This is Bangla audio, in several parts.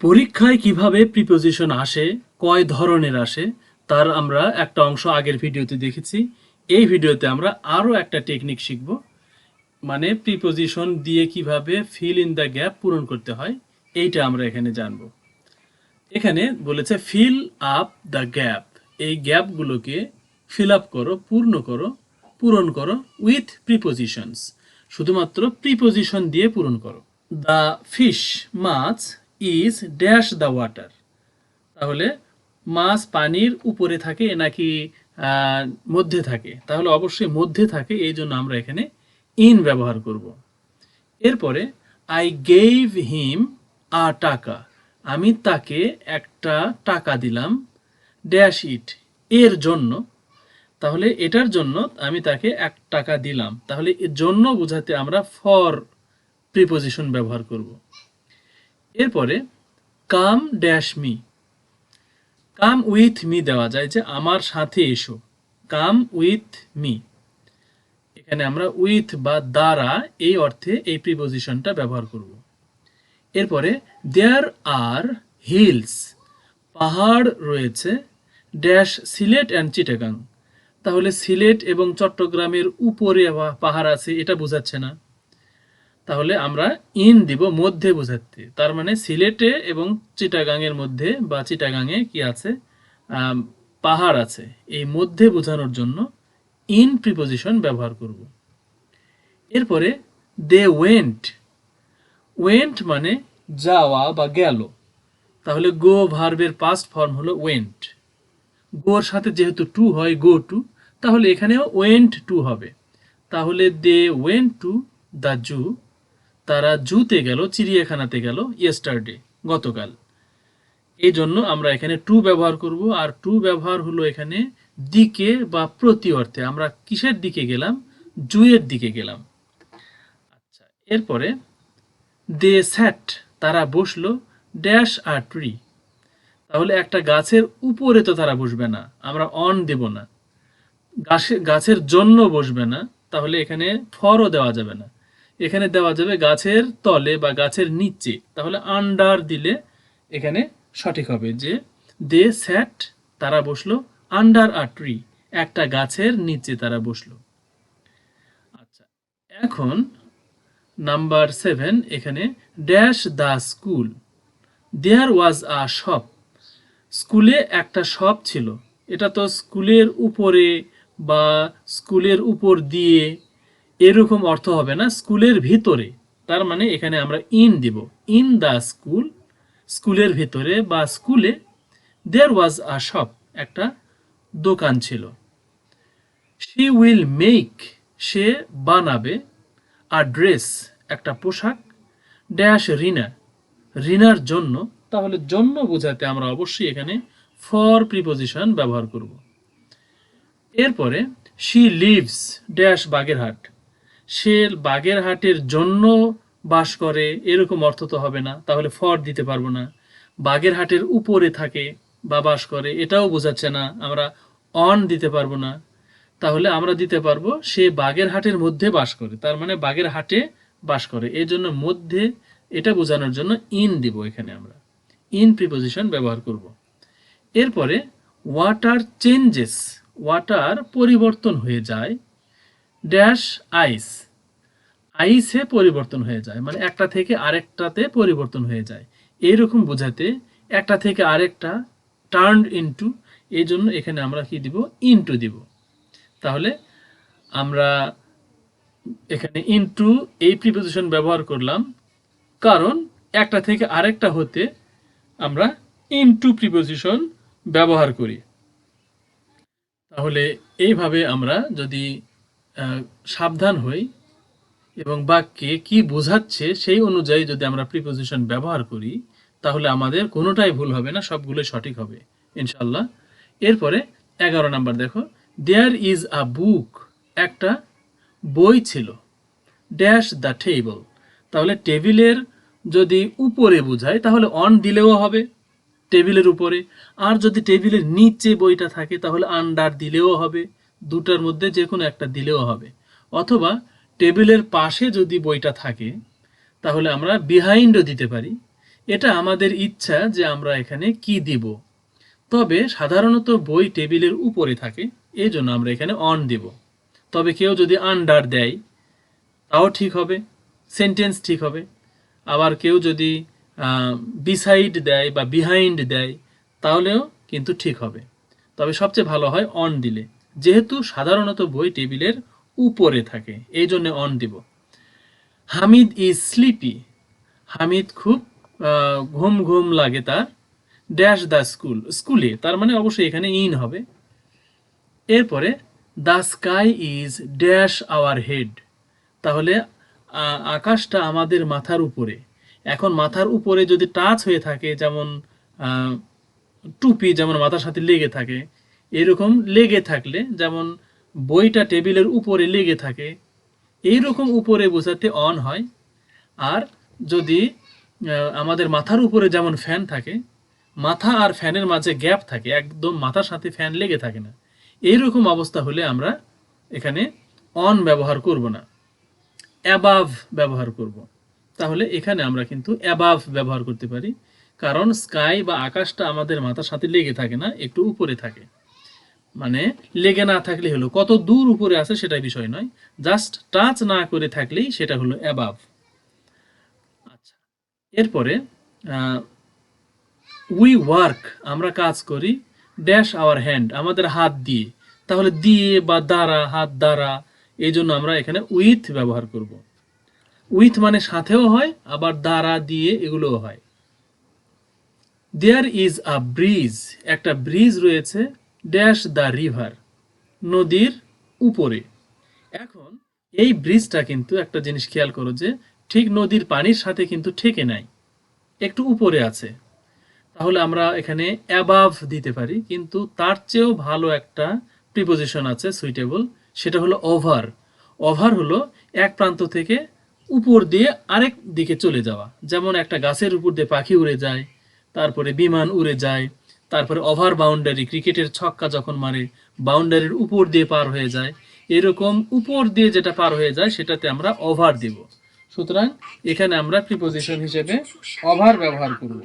পরীক্ষায় কীভাবে প্রিপোজিশন আসে, কয় ধরনের আসে, তার আমরা একটা অংশ আগের ভিডিওতে দেখেছি। এই ভিডিওতে আমরা আরও একটা টেকনিক শিখব মানে প্রিপোজিশন দিয়ে কীভাবে ফিল ইন দ্য গ্যাপ পূরণ করতে হয়, এইটা আমরা এখানে জানব। এখানে বলেছে ফিল আপ দ্য গ্যাপ এই গ্যাপগুলোকে ফিল আপ করো, পূর্ণ করো, পূরণ করো উইথ প্রিপোজিশনস শুধুমাত্র প্রিপোজিশন দিয়ে পূরণ করো। দ্য ফিশ মাছ ইজ ড্যাশ দ্য ওয়াটার তাহলে মাছ পানির উপরে থাকে নাকি মধ্যে থাকে? তাহলে অবশ্যই মধ্যে থাকে, এই জন্য আমরা এখানে ইন ব্যবহার করব। এরপরে আই গেভ হিম আ টাকা। আমি তাকে একটা টাকা দিলাম ড্যাশ ইট এর জন্য। তাহলে এটার জন্য আমি তাকে এক টাকা দিলাম। তাহলে এর জন্য বোঝাতে আমরা ফর প্রিপোজিশন ব্যবহার করব। এরপরে, come dash me. Come with me দেওয়া যায় যে আমার সাথে এসো। Come with me. এখানে আমরা উইথ বা দ্বারা এই অর্থে এই প্রিপোজিশনটা ব্যবহার করব। এরপরে, দেয়ার আর হিলস। পাহাড় রয়েছে, ড্যাশ সিলেট অ্যান্ড চিটাগাং। তাহলে সিলেট এবং চট্টগ্রামের উপরে পাহাড় আছে, এটা বোঝাচ্ছে না। তাহলে আমরা ইন দিব মধ্যে বোঝাতে। তার মানে সিলেটে এবং চিটাগাংয়ের মধ্যে বা চিটাগাংয়ে কি আছে? পাহাড় আছে। এই মধ্যে বোঝানোর জন্য ইন প্রিপোজিশন ব্যবহার করব। এরপরে দে ওয়েন্ট ওয়েন্ট মানে যাওয়া বা গেল। তাহলে গো ভার্বের পাস্ট ফর্ম হলো ওয়েন্ট গোর সাথে যেহেতু টু হয় গো টু তাহলে এখানেও ওয়েন্ট টু হবে। তাহলে they went to the zoo তারা জুতে গেল, চিড়িয়াখানাতে গেল ইয়েস্টারডে গতকাল। এই জন্য আমরা এখানে টু ব্যবহার করব, আর টু ব্যবহার হলো এখানে দিকে বা প্রতি অর্থে। আমরা কিসের দিকে গেলাম? জুয়ের দিকে গেলাম। আচ্ছা এরপরে দে স্যাট তারা বসল ড্যাশ আর ট্রি তাহলে একটা গাছের উপরে তো তারা বসবে না, আমরা অন দেব না। গাছের গাছের জন্য বসবে না, তাহলে এখানে ফরও দেওয়া যাবে না। এখানে দেওয়া যাবে গাছের তলে বা গাছের নিচে। তাহলে আন্ডার দিলে এখানে সঠিক হবে যে দে স্যাট তারা বসল আন্ডার আ ট্রি একটা গাছের নিচে তারা বসল। আচ্ছা এখন নাম্বার সেভেন এখানে dash the school there was a shop স্কুলে একটা শপ ছিল। এটা তো স্কুলের উপরে বা স্কুলের উপর দিয়ে এরকম অর্থ হবে না, স্কুলের ভিতরে। তার মানে এখানে আমরা ইন দিব। ইন দ্য স্কুল স্কুলের ভিতরে বা স্কুলে দেয়ার ওয়াজ আ শপ একটা দোকান ছিল। শি উইল মেক সে বানাবে আর ড্রেস একটা পোশাক ড্যাশ রিনা। রিনার জন্য, তাহলে জন্য বোঝাতে আমরা অবশ্যই এখানে ফর প্রিপোজিশন ব্যবহার করব। এরপরে শি লিভস ড্যাশ বাগেরহাট। সে বাগেরহাটের জন্য বাস করে, এরকম অর্থ তো হবে না, তাহলে ফর দিতে পারব না। বাগেরহাটের উপরে থাকে বা বাস করে, এটাও বোঝাচ্ছে না, আমরা অন দিতে পারব না। তাহলে আমরা দিতে পারব, সে বাগেরহাটের মধ্যে বাস করে, তার মানে বাগেরহাটে বাস করে। এই জন্য মধ্যে এটা বোঝানোর জন্য ইন দিব এখানে আমরা। ইন প্রিপোজিশন ব্যবহার করব। এরপরে ওয়াটার চেঞ্জেস ওয়াটার পরিবর্তন হয়ে যায়। ড্যাশ আইস আইসে পরিবর্তন হয়ে যায় মানে একটা থেকে আরেকটাতে পরিবর্তন হয়ে যায়। এইরকম বোঝাতে একটা থেকে আরেকটা টার্ন ইনটু এই জন্য এখানে আমরা কি দিব? ইনটু দিব। তাহলে আমরা এখানে ইনটু এই প্রিপোজিশন ব্যবহার করলাম, কারণ একটা থেকে আরেকটা হতে আমরা ইনটু প্রিপোজিশন ব্যবহার করি। তাহলে এইভাবে আমরা যদি সাবধান হই এবং বাক্যে কি বোঝাচ্ছে সেই অনুযায়ী যদি আমরা প্রিপোজিশন ব্যবহার করি, তাহলে আমাদের কোনোটাই ভুল হবে না, সবগুলোই সঠিক হবে ইনশাল্লাহ এরপরে এগারো নাম্বার দেখো দেয়ার ইজ আ বুক একটা বই ছিল ড্যাশ দ্য টেবল তাহলে টেবিলের যদি উপরে বোঝায়, তাহলে অন দিলেও হবে, টেবিলের উপরে, আর যদি টেবিলের নিচে বইটা থাকে, তাহলে আন্ডার দিলেও হবে দুটার মধ্যে যে কোনো একটা দিলেও হবে। অথবা টেবিলের পাশে যদি বইটা থাকে, তাহলে আমরা বিহাইন্ডও দিতে পারি। এটা আমাদের ইচ্ছা যে আমরা এখানে কি দিব। তবে সাধারণত বই টেবিলের উপরে থাকে এই জন্য আমরা এখানে অন দিব। তবে কেউ যদি আন্ডার দেয়, তাও ঠিক হবে সেন্টেন্স ঠিক হবে। আবার কেউ যদি বিসাইড দেয় বা বিহাইন্ড দেয়, তাহলেও কিন্তু ঠিক হবে। তবে সবচেয়ে ভালো হয় অন দিলে। যেহেতু সাধারণত বই টেবিলের উপরে থাকে, এই জন্য অন দিব। হামিদ ইজ স্লিপি হামিদ খুব ঘুম ঘুম লাগে তার। ড্যাশ দ্য স্কুল স্কুলে, তার মানে অবশ্যই এখানে ইন হবে। এরপরে the sky is dash our head তাহলে আকাশটা আমাদের মাথার উপরে। এখন মাথার উপরে যদি টাচ হয়ে থাকে, যেমন টুপি যেমন মাথার সাথে লেগে থাকে এরকম লেগে থাকলে, যেমন বইটা টেবিলের উপরে লেগে থাকে, এইরকম উপরে বোঝাতে অন হয়। আর যদি আমাদের মাথার উপরে যেমন ফ্যান থাকে, মাথা আর ফ্যানের মাঝে গ্যাপ থাকে, একদম মাথার সাথে ফ্যান লেগে থাকে না, এইরকম অবস্থা হলে আমরা এখানে অন ব্যবহার করব না অ্যাবাভ ব্যবহার করব। তাহলে এখানে আমরা কিন্তু অ্যাবাভ ব্যবহার করতে পারি, কারণ স্কাই বা আকাশটা আমাদের মাথার সাথে লেগে থাকে না, একটু উপরে থাকে। মানে লেগে না থাকলে হলো। কত দূর উপরে আছে সেটা বিষয় নয়। জাস্ট টাচ না করে থাকলেই সেটা হলো অ্যাবাভ আচ্ছা এরপরে উই ওয়ার্ক আমরা কাজ করি ড্যাশ আওয়ার হ্যান্ড আমাদের হাত দিয়ে। তাহলে দিয়ে বা দ্বারা, হাত দ্বারা, এই জন্য আমরা এখানে উইথ ব্যবহার করব। উইথ মানে সাথেও হয়, আবার দ্বারা দিয়ে এগুলোও হয়। দেয়ার ইজ আ ব্রিজ একটা ব্রিজ রয়েছে ড্যাশ দ্য রিভার নদীর উপরে। এখন এই ব্রিজটা কিন্তু একটা জিনিস খেয়াল করো যে, ঠিক নদীর পানির সাথে কিন্তু ঠেকে নাই, একটু উপরে আছে। তাহলে আমরা এখানে অ্যাবাভ দিতে পারি, কিন্তু তার চেয়েও ভালো একটা প্রিপোজিশন আছে সুইটেবল সেটা হলো ওভার ওভার হলো এক প্রান্ত থেকে উপর দিয়ে আরেক দিকে চলে যাওয়া। যেমন একটা গাছের উপর দিয়ে পাখি উড়ে যায়, তারপরে বিমান উড়ে যায় তারপরে ওভার বাউন্ডারি, ক্রিকেটের ছক্কা যখন মারে, বাউন্ডারির উপর দিয়ে পার হয়ে যায়। এরকম উপর দিয়ে যেটা পার হয়ে যায়, সেটাতে আমরা ওভার দিব। সুতরাং এখানে আমরা প্রিপোজিশন হিসেবে ওভার ব্যবহার করব।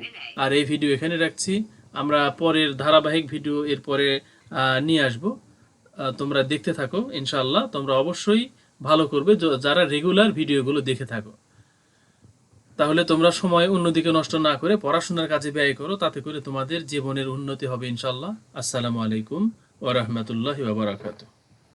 আর এই ভিডিও এখানে রাখছি। আমরা পরের ধারাবাহিক ভিডিও এরপরে নিয়ে আসব। তোমরা দেখতে থাকো, ইনশাআল্লাহ। তোমরা অবশ্যই ভালো করবে। যারা রেগুলার ভিডিওগুলো দেখে থাকো। তাহলে তোমরা সময় অন্যদিকে নষ্ট না করে পড়াশোনার কাজে ব্যয় করো, তাতে করে তোমাদের জীবনের উন্নতি হবে ইনশাল্লাহ আসসালামু আলাইকুম ওরহমতুল্লাহ বাবরাকাতু